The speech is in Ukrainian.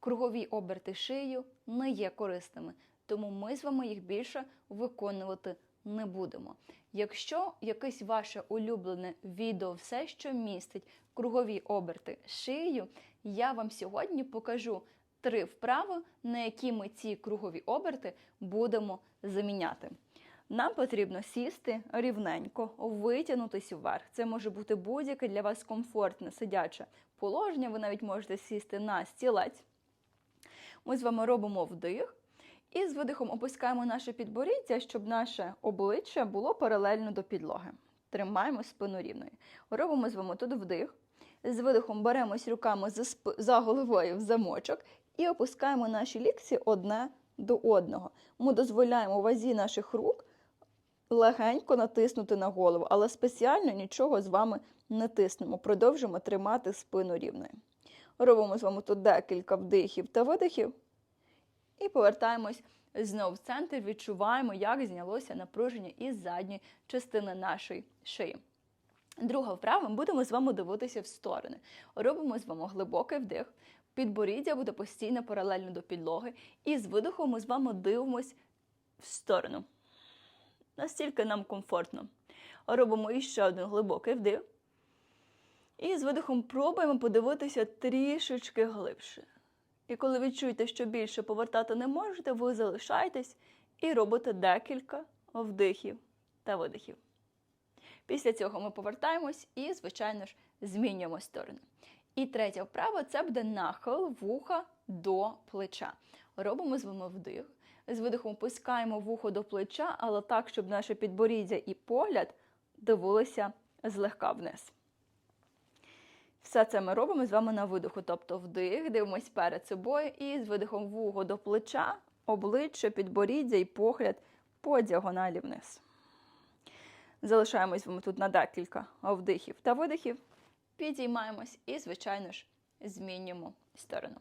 кругові оберти шиєю не є корисними, тому ми з вами їх більше виконувати не будемо. Якщо якесь ваше улюблене відео все, що містить кругові оберти шиєю, я вам сьогодні покажу три вправи, на які ми ці кругові оберти будемо заміняти. Нам потрібно сісти рівненько, витягнутися вверх. Це може бути будь-яке для вас комфортне сидяче положення. Ви навіть можете сісти на стілець. Ми з вами робимо вдих. І з видихом опускаємо наше підборіддя, щоб наше обличчя було паралельно до підлоги. Тримаємо спину рівною. Робимо з вами тут вдих. З видихом беремось руками за, сп... за головою в замочок і опускаємо наші лікці одне до одного. Ми дозволяємо вазі наших рук легенько натиснути на голову, але спеціально нічого з вами не тиснемо. Продовжимо тримати спину рівною. Робимо з вами тут декілька вдихів та видихів. І повертаємось знову в центр, відчуваємо, як знялося напруження із задньої частини нашої шиї. Друга вправа, ми будемо з вами дивитися в сторони. Робимо з вами глибокий вдих, підборіддя буде постійно паралельно до підлоги, і з видихом ми з вами дивимось в сторону. Настільки нам комфортно. Робимо іще один глибокий вдих. І з видихом пробуємо подивитися трішечки глибше. І коли відчуєте, що більше повертати не можете, ви залишаєтесь і робите декілька вдихів та видихів. Після цього ми повертаємось і, звичайно ж, змінюємо сторону. І третя вправа це буде нахил вуха до плеча. Робимо з вами вдих. З видихом пускаємо вухо до плеча, але так, щоб наше підборіддя і погляд дивилися злегка вниз. Все це ми робимо з вами на видиху, тобто вдих, дивимось перед собою і з видихом вуго до плеча, обличчя, підборіддя і погляд по діагоналі вниз. Залишаємось вами тут на декілька вдихів та видихів, підіймаємось і, звичайно ж, змінюємо сторону.